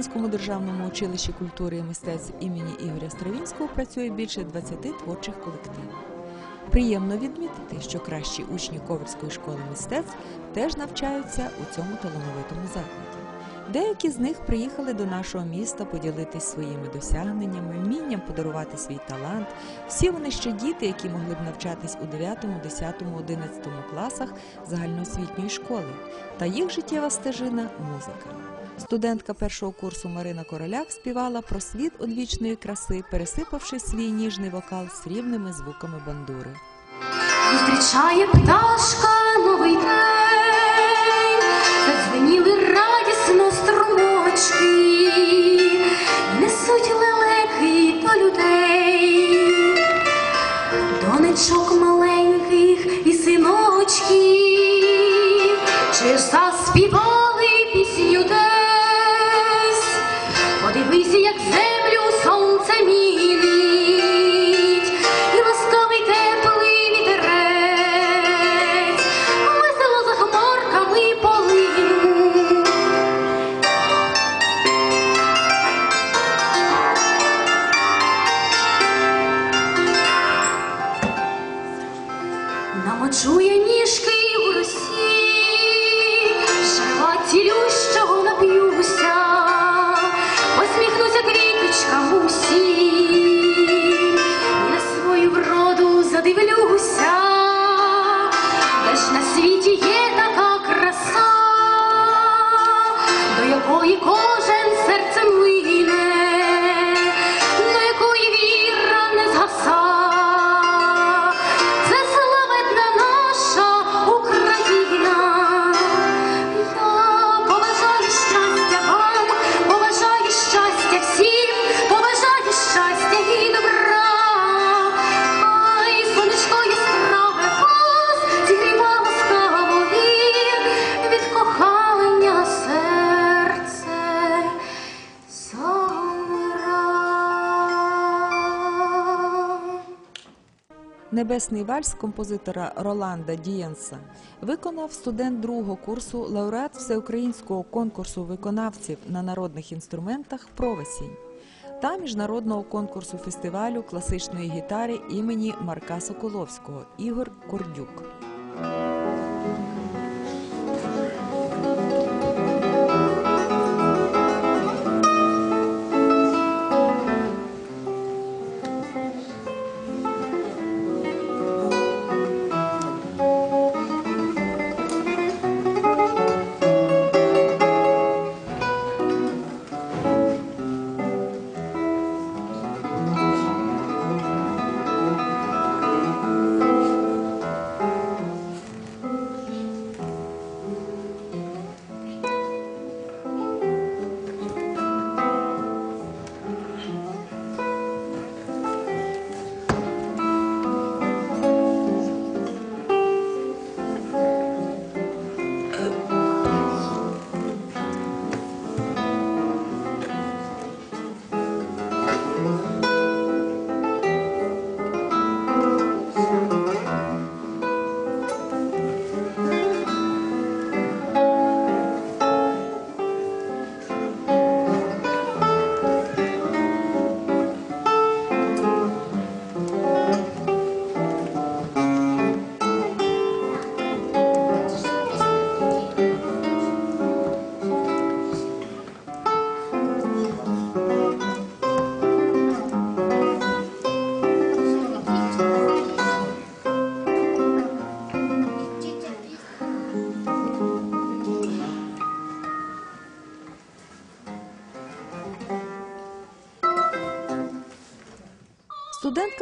Волинському державному училищі культури і мистецтв імені Ігоря Стравінського працює більше 20 творчих колективів. Приємно відмітити, що кращі учні Ковальської школи мистецтв теж навчаються у цьому талановитому закладі. Деякі з них приїхали до нашого міста поділитись своїми досягненнями, вмінням подарувати свій талант. Всі вони ще діти, які могли б навчатись у 9, 10, 11 класах загальноосвітньої школи. Та їх життєва стежина музика. Студентка першого курсу Марина Короляк співала про світ одвічної краси, пересипавши свій ніжний вокал з рівними звуками бандури. Зустрічає пташка новий день, Небесний вальс композитора Роланда Дієнса виконав студент другого курсу лауреат всеукраїнського конкурсу виконавців на народних інструментах Провесінь та міжнародного конкурсу фестивалю класичної гітари імені Марка Соколовського Ігор Кордюк.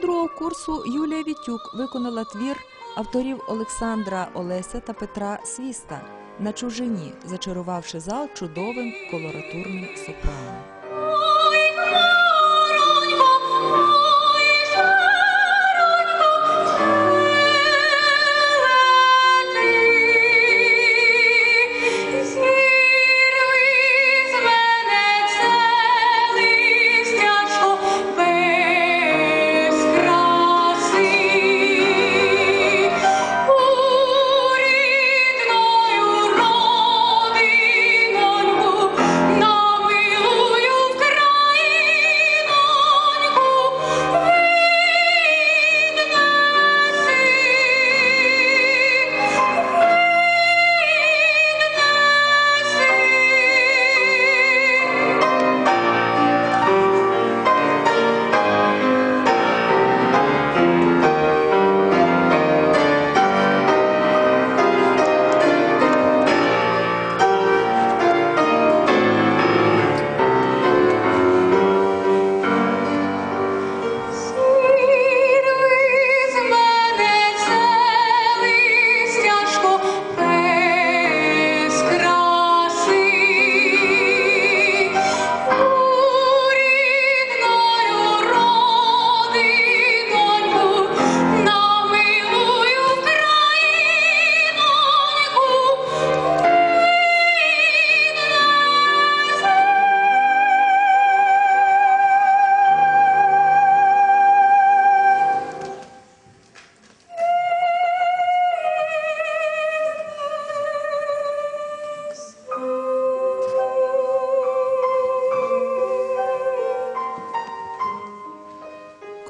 Другого курсу Юлія Вітюк виконала твір авторів Олександра Олеся та Петра Свіста на чужині, зачарувавши зал чудовим колоратурним сопраном.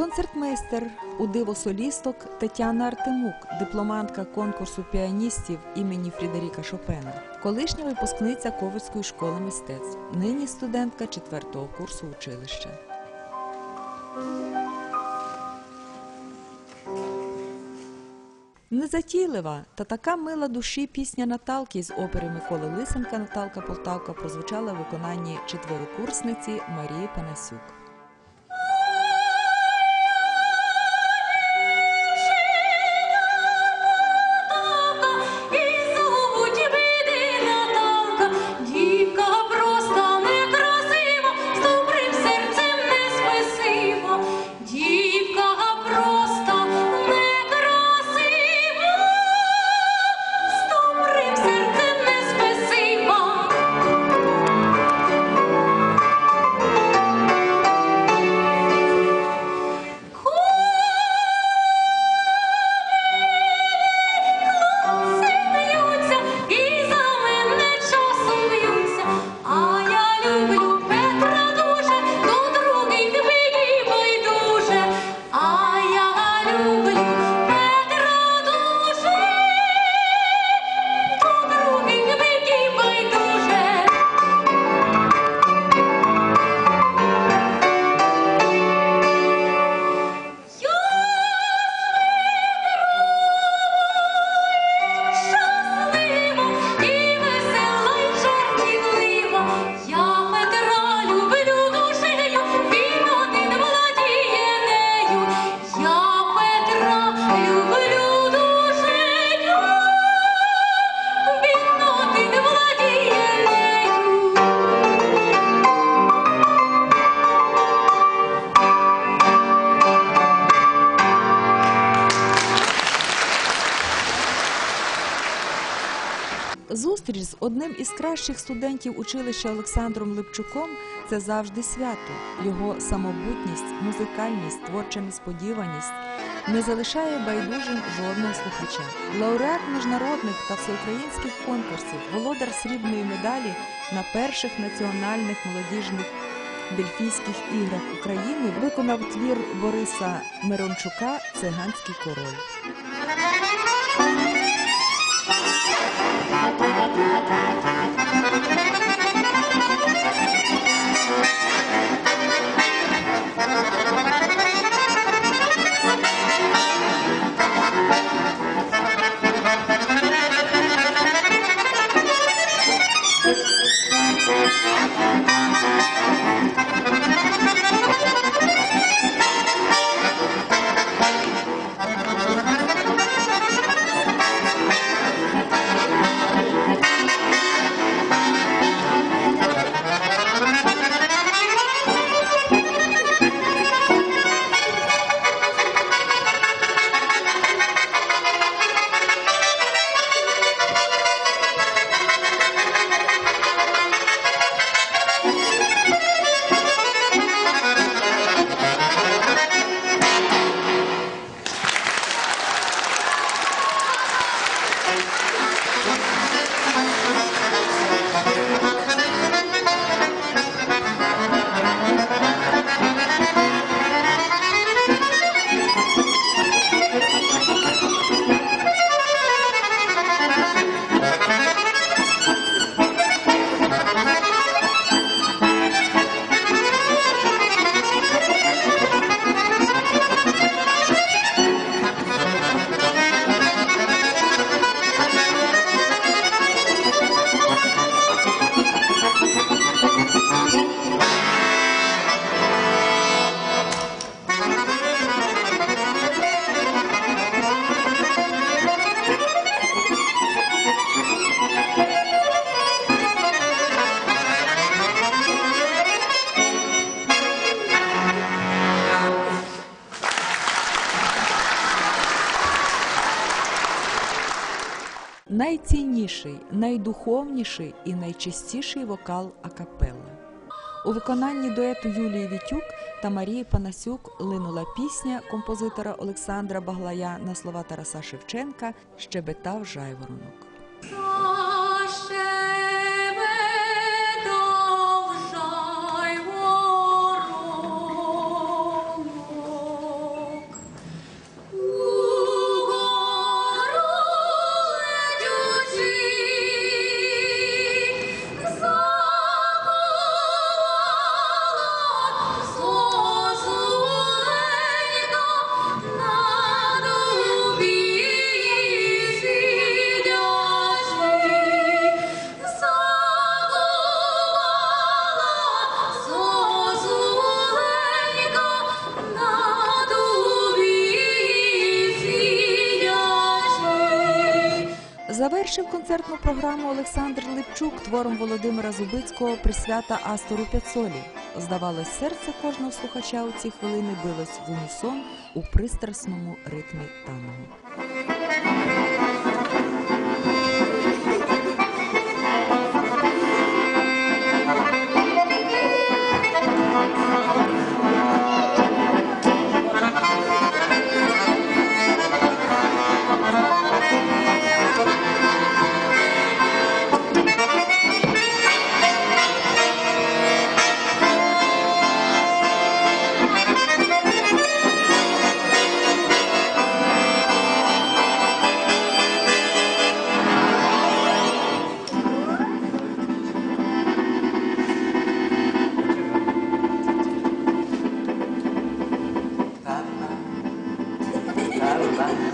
Концертмейстер у диво солісток Тетяна Артемук, дипломантка конкурсу піаністів імені Фрідеріка Шопена, колишня випускниця Ковальської школи мистецтв, нині студентка четвертого курсу училища. Незатійлива та така мила душі пісня Наталки з опери Миколи Лисенка Наталка Полтавка прозвучала в виконанні четверокурсниці Марії Панасюк. Одним із кращих студентів училища Олександром Липчуком це завжди свято. Його самобутність, музикальність, творча несподіваність не залишає байдужим жодного слухача. Лауреат міжнародних та всеукраїнських конкурсів, володар срібної медалі на перших національних молодіжних Дельфійських іграх України виконав твір Бориса Мирончука Циганський король. Thank you. Найдуховніший і найчистіший вокал акапелла. У виконанні дуету Юлії Вітюк та Марії Панасюк линула пісня композитора Олександра Баглая на слова Тараса Шевченка Щебетав жайворонок. Завершив концертну програму Олександр Липчук твором Володимира Зубицького присвята Астору П'яцолі. Здавалось, серце кожного слухача у ці хвилини билось в унісон у пристрасному ритмі танго. 봐.